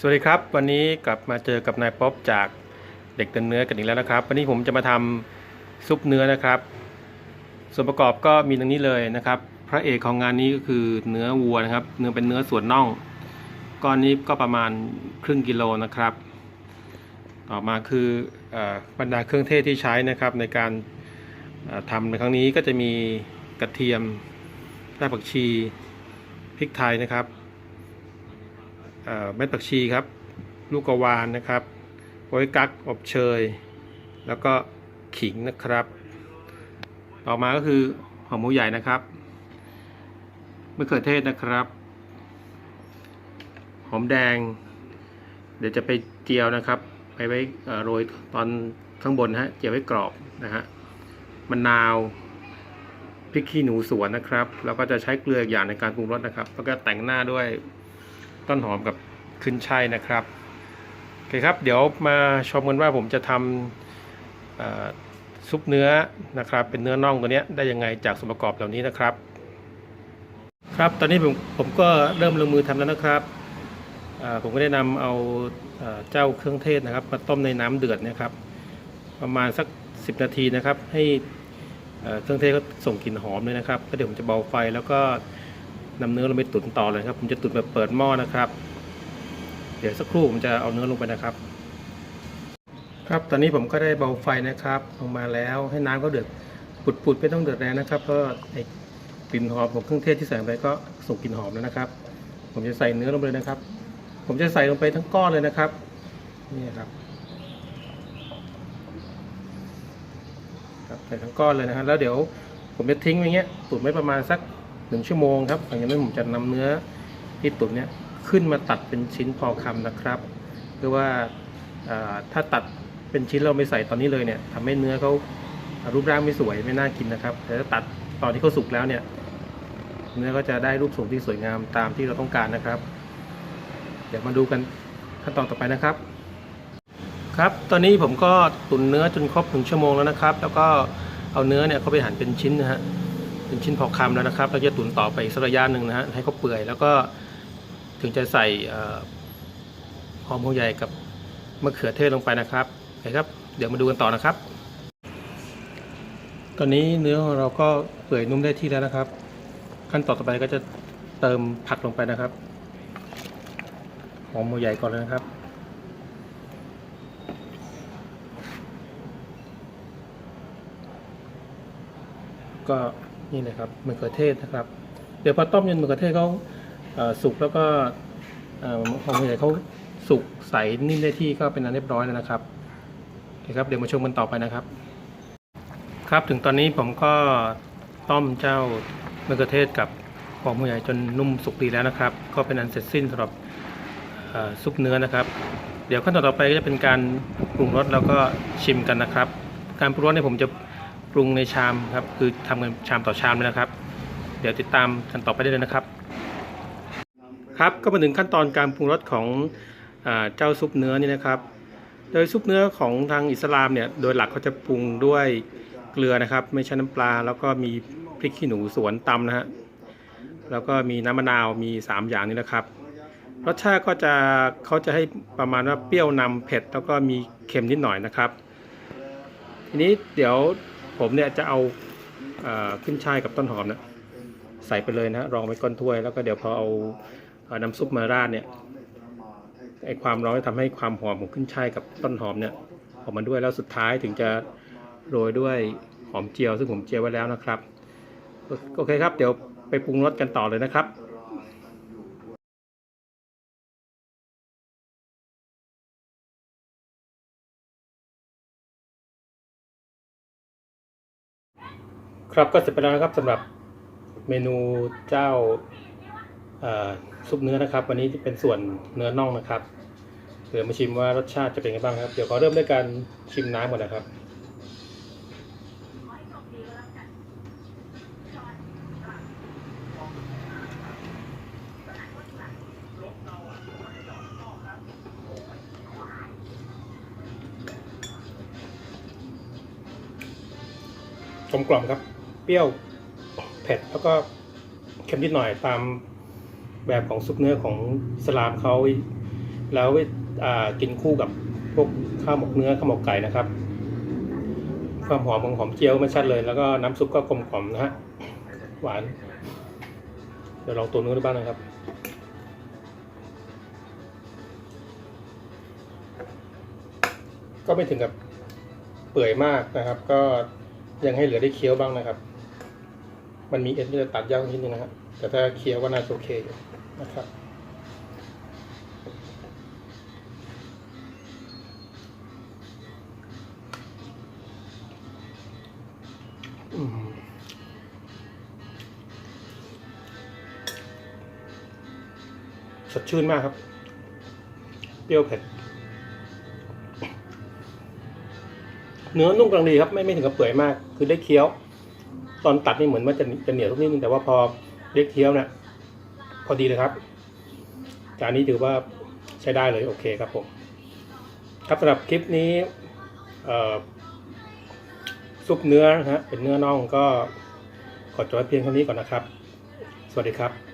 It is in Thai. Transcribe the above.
สวัสดีครับ วันนี้กลับมาเจอกับนายป๊อบจากเด็กเดินเนื้อกันอีกแล้วนะครับ วันนี้ผมจะมาทำซุปเนื้อนะครับ ส่วนประกอบก็มีดังนี้เลยนะครับ พระเอกของงานนี้ก็คือเนื้อวัวนะครับ เนื้อเป็นเนื้อส่วนน่อง ก้อนนี้ก็ประมาณครึ่งกิโลนะครับ ต่อมาคืออบรรดาเครื่องเทศที่ใช้นะครับ ในการเอ่อทำในครั้งนี้ก็จะมีกระเทียมรากผักชีพริกไทยนะครับ เม็ดผักชีครับ ลูกกวานนะครับโป๊ยกั๊กอบเชย แล้วก็ขิงนะครับ ต่อมาก็คือหอมหมูใหญ่นะครับมะเขือเทศนะครับ หอมแดง เดี๋ยวจะไปเจียวนะครับ ไปไว้โรยตอนข้างบนฮะเจียวไว้กรอบนะฮะมะนาวพริกขี้หนูสวนนะครับ แล้วก็จะใช้เกลืออีกอย่างในการปรุงรสนะครับ แล้วก็แต่งหน้าด้วย ต้นหอมกับขึ้นช่ายนะครับโอเคครับ เดี๋ยวมาชมกันว่าผมจะทำซุปเนื้อนะครับ เป็นเนื้อน่องตัวนี้ได้ยังไงจากส่วนประกอบเหล่านี้นะครับ ครับตอนนี้ผมผมก็เริ่มลงมือทำแล้วนะครับผมก็ได้นำเอาเอ่อเจ้าเครื่องเทศนะครับ มาต้มในน้ำเดือดนะครับ ประมาณสัก 10 นาทีนะครับ ให้เครื่องเทศก็ส่งกลิ่นหอมเลยนะครับก็เดี๋ยวผมจะเบาไฟแล้วก็ นำเนื้อลงไปตุ๋นต่อเลยครับผมจะตุ๋นแบบเปิดหม้อนะครับ เดี๋ยวสักครู่ผมจะเอาเนื้อลงไปนะครับ ครับตอนนี้ผมก็ได้เบาไฟนะครับลงมาแล้วให้น้ำก็เดือดปุดๆไม่ต้องเดือดแรงนะครับเพราะกลิ่นหอมของเครื่องเทศที่ใส่ไปก็ส่งกลิ่นหอมแล้วนะครับ ผมจะใส่เนื้อลงไปเลยนะครับ ผมจะใส่ลงไปทั้งก้อนเลยนะครับนี่ครับครับใส่ทั้งก้อนเลยนะครับแล้วเดี๋ยวผมจะทิ้งไว้เงี้ยตุ๋นไว้ประมาณสัก หนึ่งชั่วโมงครับหลังจากนั้นผมจะนำเนื้อที่ตุ๋นเนี่ยขึ้นมาตัดเป็นชิ้นพอคำนะครับเพื่อว่าอ่าถ้าตัดเป็นชิ้นเราไม่ใส่ตอนนี้เลยเนี่ยทำให้เนื้อเขารูปร่างไม่สวยไม่น่ากินนะครับ แต่ถ้าตัดตอนที่เขาสุกแล้วเนี่ย เนื้อก็จะได้รูปทรงที่สวยงามตามที่เราต้องการนะครับ เดี๋ยวมาดูกันขั้นตอนต่อไปนะครับ ครับ ตอนนี้ผมก็ตุ๋นเนื้อจนครบหนึ่งชั่วโมงแล้วนะครับ แล้วก็เอาเนื้อเนี่ยเขาไปหั่นเป็นชิ้นนะฮะ เป็นชิ้นพอคำแล้วนะครับเราจะตุ๋นต่อไปสักระยะหนึ่งนะฮะให้เขาเปื่อย แล้วก็ถึงจะใส่หอมหัวใหญ่กับมะเขือเทศลงไปนะครับโอเคครับ เดี๋ยวมาดูกันต่อนะครับ ตอนนี้เนื้อของเราก็เปื่อยนุ่มได้ที่แล้วนะครับ ขั้นตอนต่อไปก็จะเติมผักลงไปนะครับหอมหัวใหญ่ก่อนเลยนะครับก็ นี่เลยครับมะเขือเทศนะครับ เดี๋ยวพอต้มจนมะเขือเทศเขาสุกแล้วก็เอ่อหอมหัวใหญ่เขาสุกใสนิ่มได้ที่ก็เป็นอันเรียบร้อยแล้วนะครับโอเคครับเดี๋ยวมาชมกันต่อไปนะครับ ครับถึงตอนนี้ผมก็ต้มเจ้ามะเขือเทศกับหอมหัวใหญ่จนนุ่มสุกดีแล้วนะครับ ก็เป็นอันเสร็จสิ้นสำหรับซุปเนื้อนะครับ เดี๋ยวขั้นตอนต่อไปก็จะเป็นการปรุงรสแล้วก็ชิมกันนะครับ การปรุงรสเนี่ยผมจะ รุงในชามครับคือทำกันชามต่อชามเลยนะครับ เดี๋ยวติดตามกันต่อไปได้เลยนะครับ ครับก็มาถึงขั้นตอนการปรุงรสของอเจ้าซุปเนื้อนี่นะครับ โดยซุปเนื้อของทางอิสลามเนี่ยโดยหลักเขาจะปรุงด้วยเกลือนะครับ ไม่ใช่น้ำปลา แล้วก็มีพริกขี้หนูสวนตำนะฮะแล้วก็มีน้ำมะนาวมี 3 อย่างนี้นะครับรสชาติก็จะเขาจะให้ประมาณว่าเปรี้ยวนำเผ็ด แล้วก็มีเค็มนิดหน่อยนะครับ ทีนี้เดี๋ยว ผมเนี่ยจะเอาขึ้นช่ายกับต้นหอมเนี่ยใส่ไปเลยนะรองไว้ก้นถ้วย แล้วก็เดี๋ยวพอเอาเอ่อน้ำซุปมาราดเนี่ยไอความร้อนจะทำให้ความหอมของขึ้นช่ายกับต้นหอมเนี่ยออกมาด้วยแล้วสุดท้ายถึงจะโรยด้วยหอมเจียวซึ่งผมเจียวไว้แล้วนะครับ โอเคครับ เดี๋ยวไปปรุงรสกันต่อเลยนะครับ ครับก็เสร็จไปแล้วนะครับสำหรับเมนูเจ้าซุปเนื้อนะครับ วันนี้ที่เป็นส่วนเนื้อน่องนะครับเดี๋ยวมาชิมว่ารสชาติจะเป็นไงบ้างครับ เดี๋ยวขอเริ่มด้วยการชิมน้ำก่อนนะครับ กลมกล่อมครับ เปรี้ยวเผ็ดแล้วก็เค็มนิดหน่อยตามแบบของซุปเนื้อของสลามเขาแล้วกินคู่กับพวกข้าวหมกเนื้อข้าวหมกไก่นะครับ ความหอมของหอมเจียวมันชัดเลย แล้วก็น้ำซุปก็กลมกล่อมนะฮะหวาน เดี๋ยวลองตัวนื้อดูบ้างนะครับก็ไม่ถึงกับเปื่อยมากนะครับ ก็ยังให้เหลือได้เคี้ยวบ้างนะครับ มันมีเอ็นที่จะตัดยากนิดนึงนะครับ แต่ถ้าเคี้ยวก็น่าจะโอเคอยู่นะครับอืมสดชื่นมากครับ เปรี้ยวเผ็ด เนื้อนุ่มกำลังดีครับ ไม่ไม่ถึงกับเปื่อยมาก คือได้เคี้ยว ตอนตัดนี่เหมือนว่าจะจะเหนียวทุกนิดนึงแต่ว่าพอเล็กเคี้ยวเนี่ยพอดีเลยครับ จานนี้ถือว่าใช้ได้เลยโอเคครับผม ครับสำหรับคลิปนี้ซุปเนื้อนะฮะเป็นเนื้อน่องก็ขอจบเพียงเท่านี้ก่อนนะครับ สวัสดีครับ